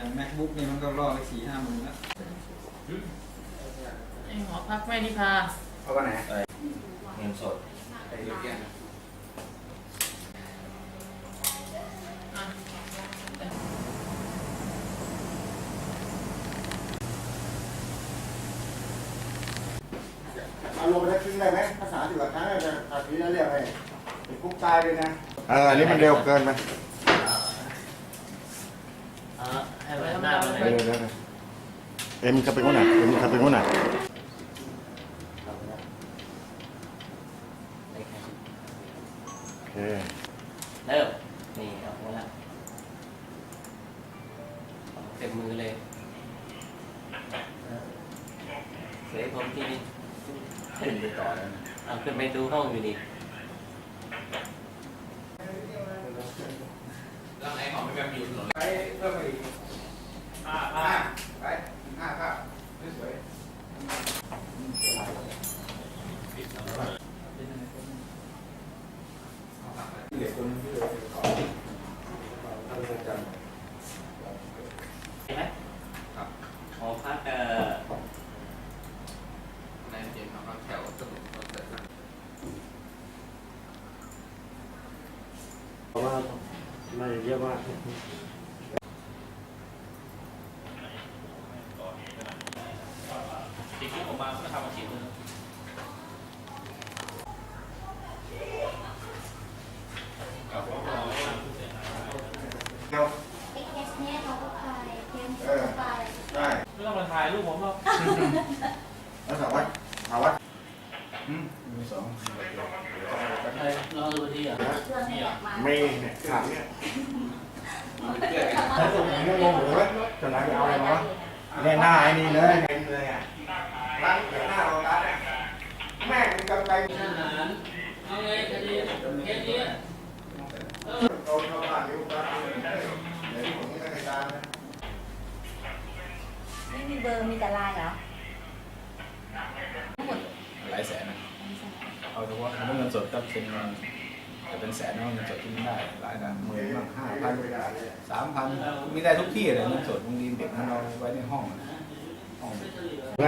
อย่าง macbook นี่มันก็รอไปสี่ห้าหมื่นแล้วไอหอพักแม่นิพาเอาวันไหนเงินสดไปเรียนอะเอาลงไปได้ครึ่งได้ไหมภาษาสิบกว่าครั้งจะขาดทีแล้วเรียกไปติดคุกตายเลยนะ เอออันนี้มันเร็วเกินไป เออให้ ไว้หน้ามันเอเลยอเดี๋ยวนะเอ็มขับไปคนไหนเอ็มขับไปคนไหนโอเคเริ่มนี่เอาหัวละเต็มมือเลยเสยผมที่นี่ขึ้นไปต่อแล้วนะเอาขึ้นไปดูห้องอยู่ดิไปเพิ่มไปอีกห้าห้าไปห้าภาพสวย เหลือ คนที่เหลือขอทำประจำเห็นไหมครับหอพักเอ่อในเกมของแถวสนุกเกิดขึ้นเพราะว่าไม่เยอะมากสิ่งที่ผมมาก็ทำอาชีพเลย เร็ว ไอ้เค สเนี้ยเขาก็ไปเคสเขาก็ไปได้ไม่ต้องมาถ่ายรูปผมหรอกแล้วสาววัดสาววัดอืมมีสองรอดูทีอะเครื่องเนี่ยมาไม่เนี่ยขาดเนี่ยถ้าส่งอย่างนี้งงเลยจะไหนไปเอาอะไรมาวะเนี่ยหน้าไอ้นี่เลยเต็มเลยอะร้านเดี๋ยวหน้าเราร้านอะแม่งมันกำไรเอาไงคดีแค่นี้ ม่มีเบอร์มีแต่ไลน์เหรอหลายแสนนะเอาเฉพาะเงินสดก็เป็นเงินจะเป็นแสนนะเงินสดที่ไม่ได้หลายนะหมื่นบ้างห้าพันสามพันมีได้ทุกที่เลยเงินสดบางทีเด็กมันเอาไว้ในห้องห้องไง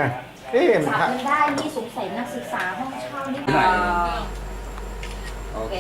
เอ๊ะมันฝากขาดเงินได้นี่สงสัยนักศึกษาห้องเช่านี่ได้โอเค